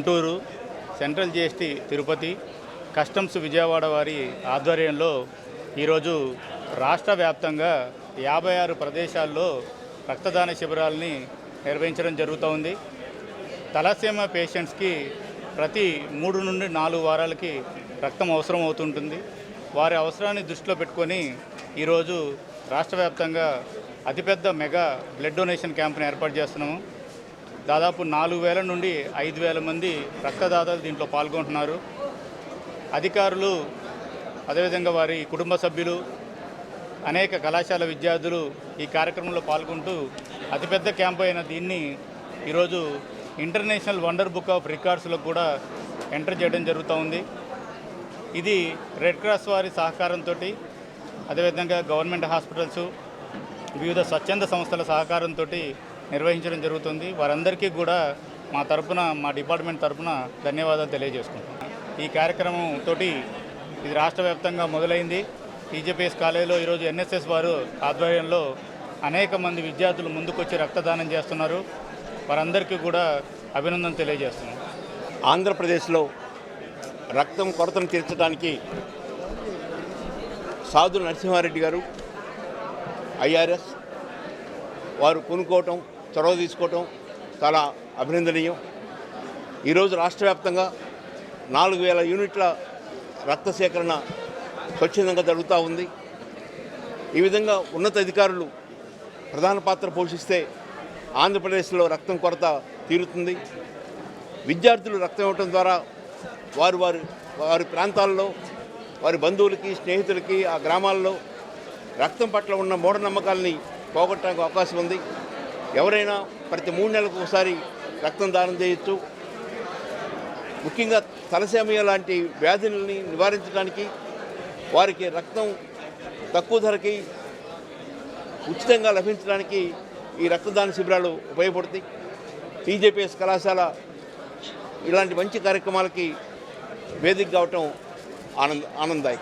Guntur central GST Tirupati customs Vijayawada వారి ఆధ్వర్యంలో ఈరోజు రాష్ట్ర వ్యాప్తంగా యాభై ఆరు ప్రదేశాల్లో రక్తదాన శిబిరాలని నిర్వహించడం జరుగుతూ ఉంది. తలసేమ పేషెంట్స్కి ప్రతి మూడు నుండి నాలుగు వారాలకి రక్తం అవసరం అవుతుంటుంది. వారి అవసరాన్ని దృష్టిలో పెట్టుకొని ఈరోజు రాష్ట్ర వ్యాప్తంగా అతిపెద్ద మెగా బ్లడ్ డొనేషన్ క్యాంప్ను ఏర్పాటు చేస్తున్నాము. దాదాపు నాలుగు వేల నుండి ఐదు వేల మంది రక్తదాతలు దీంట్లో పాల్గొంటున్నారు. అధికారులు అదేవిధంగా వారి కుటుంబ సభ్యులు అనేక కళాశాల విద్యార్థులు ఈ కార్యక్రమంలో పాల్గొంటూ అతిపెద్ద క్యాంప్ అయిన దీన్ని ఈరోజు ఇంటర్నేషనల్ వండర్ బుక్ ఆఫ్ రికార్డ్స్లో కూడా ఎంటర్ చేయడం జరుగుతూ ఉంది. ఇది రెడ్ క్రాస్ వారి సహకారంతో అదేవిధంగా గవర్నమెంట్ హాస్పిటల్స్ వివిధ స్వచ్ఛంద సంస్థల సహకారంతో నిర్వహించడం జరుగుతుంది. వారందరికీ కూడా మా తరపున మా డిపార్ట్మెంట్ తరపున ధన్యవాదాలు తెలియజేసుకుంటున్నాం. ఈ కార్యక్రమం తోటి ఇది రాష్ట్ర వ్యాప్తంగా మొదలైంది. టీజేపీఎస్ కాలేజీలో ఈరోజు ఎన్ఎస్ఎస్ వారు ఆధ్వర్యంలో అనేక మంది విద్యార్థులు ముందుకొచ్చి రక్తదానం చేస్తున్నారు. వారందరికీ కూడా అభినందన తెలియజేస్తున్నాం. ఆంధ్రప్రదేశ్లో రక్తం కొరతను తీర్చడానికి సాధు నరసింహారెడ్డి గారు ఐఆర్ఎస్ వారు కొనుక్కోవటం చొరవ తీసుకోవటం చాలా అభినందనీయం. ఈరోజు రాష్ట్ర వ్యాప్తంగా నాలుగు వేల యూనిట్ల రక్త సేకరణ స్వచ్ఛందంగా జరుగుతూ ఉంది. ఈ విధంగా ఉన్నత అధికారులు ప్రధాన పాత్ర పోషిస్తే ఆంధ్రప్రదేశ్లో రక్తం కొరత తీరుతుంది. విద్యార్థులు రక్తం ఇవ్వటం ద్వారా వారు వారి వారి ప్రాంతాల్లో వారి బంధువులకి స్నేహితులకి ఆ గ్రామాల్లో రక్తం పట్ల ఉన్న మూఢనమ్మకాల్ని పోగొట్టడానికి అవకాశం ఉంది. ఎవరైనా ప్రతి మూడు నెలలకు ఒకసారి రక్తం దానం చేయొచ్చు ముఖ్యంగా తలసేమియా లాంటి వ్యాధులని నివారించడానికి వారికి రక్తం తక్కువ ధరకి ఉచితంగా లభించడానికి ఈ రక్తదాన శిబిరాలు ఉపయోగపడతాయి. టీజేపీఎస్ కళాశాల ఇలాంటి మంచి కార్యక్రమాలకి వేదిక కావటం ఆనంద ఆనందాయకం